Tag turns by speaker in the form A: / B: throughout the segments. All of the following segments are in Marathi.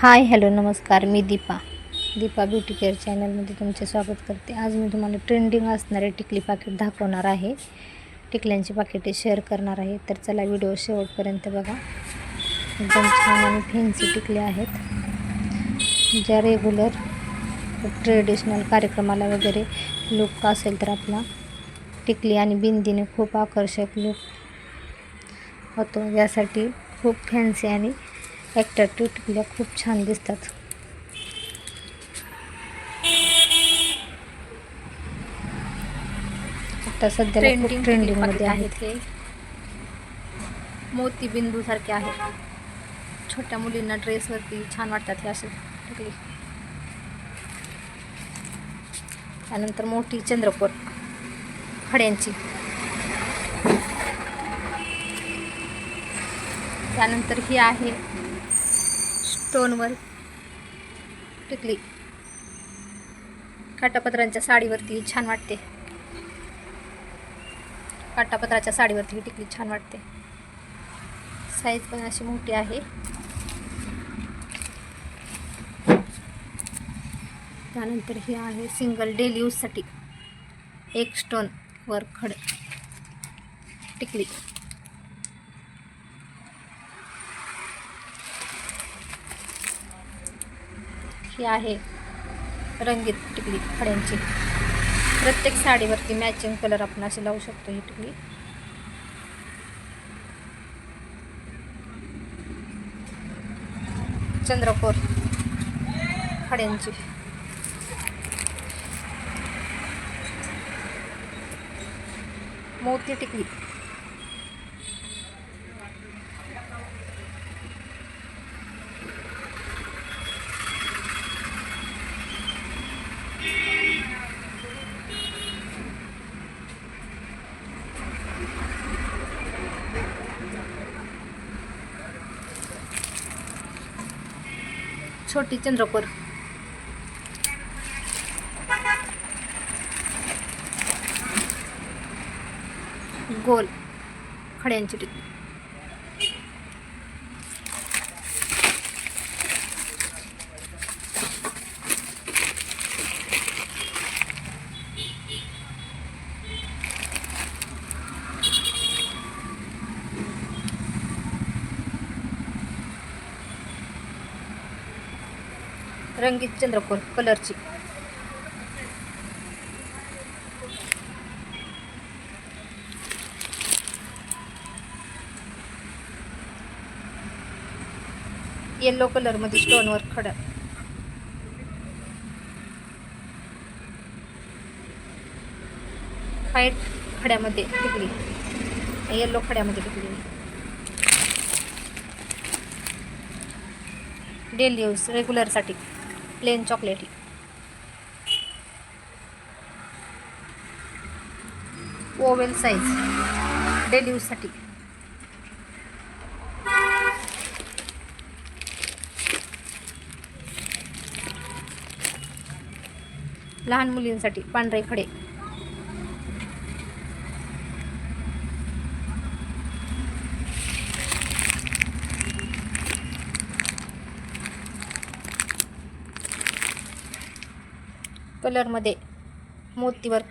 A: हाय हॅलो नमस्कार मी दीपा. दीपा ब्युटी केअर चॅनलमध्ये तुमचे स्वागत करते. आज मी तुम्हाला ट्रेंडिंग असणारे टिकली पाकिट दाखवणार आहे. टिकल्यांची पाकिटे शेअर करणार आहे. तर चला व्हिडिओ शेवटपर्यंत बघा. एकदम छान आणि फॅन्सी टिकले आहेत. ज्या रेग्युलर ट्रेडिशनल कार्यक्रमाला वगैरे लुक असेल तर आपला टिकली आणि बिंदीने खूप आकर्षक लुक होतो. यासाठी खूप फॅन्सी आणि ॲट्रॅक्टिव्ह टिकल्या खूप छान दिसतात. आता सध्याला खूप
B: ट्रेंडिंग
A: ट्रेंडिंगमध्ये
B: आहेत. हे मोतीबिंदू सारखे आहेत. छोट्या मुलींना ड्रेसवरती छान वाटतात हे असे टिकली त्यानंतर मोठी चंद्रकोर. खड्यांची त्यानंतर ही आहे स्टोनवर टिकली. काटापत्रांच्या साडीवरती छान वाटते. काटापत्राच्या साडीवरती ही टिकली छान वाटते. साईज पण अशी मोठी आहे. त्यानंतर ही आहे सिंगल डेली यूजसाठी एक स्टोन वर खड. टिकली. ही आहे. रंगीत टिकली फड्यांची प्रत्येक साडीवरती मॅचिंग कलर आपण असे लावू शकतो ही टिकली. चंद्रकोर फड्यांची मोती टिकली. छोटी चंद्रपूर गोल. खड्यांची टिकली. रंगीत चंद्रकोर कलरची. येल्लो कलरमध्ये स्टोनवर खडा. व्हाईट खड्यामध्ये टिकली. येल्लो खड्यामध्ये टिकली. डेली यूज रेग्युलरसाठी प्लेन चॉकलेटी. Oval size. डेली यूजसाठी लहान मुलींसाठी पांढरे खडे. कलरमध्ये मोतीवर.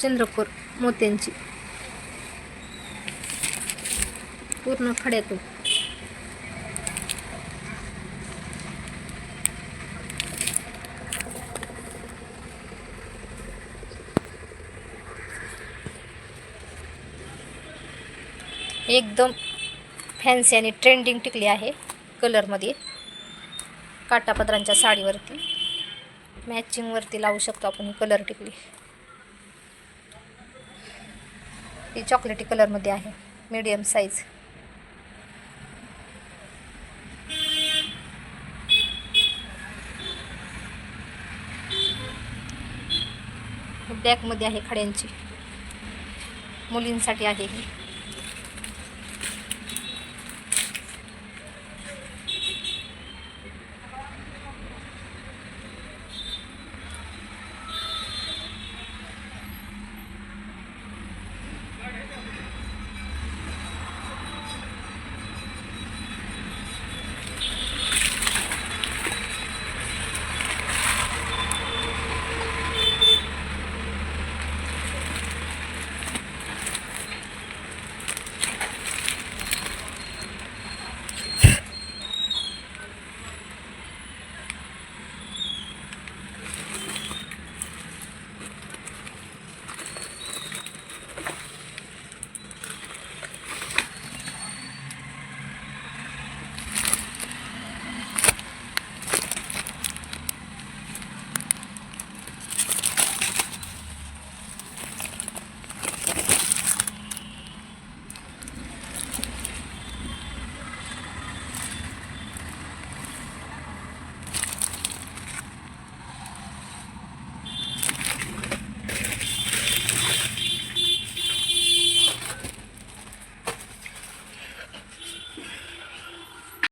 B: चंद्रपूर मोत्यांची. पूर्ण खड्यातून. एकदम फॅन्सी आणि ट्रेंडिंग टिकली आहे कलरमध्ये काटापत्रांच्या साडीवरती. मॅचिंगवरती लावू शकतो आपण ही कलर टिकली. ही चॉकलेटी कलरमध्ये आहे. मीडियम साईज बॅगमध्ये आहे खड्यांची. मुलींसाठी आहे ही.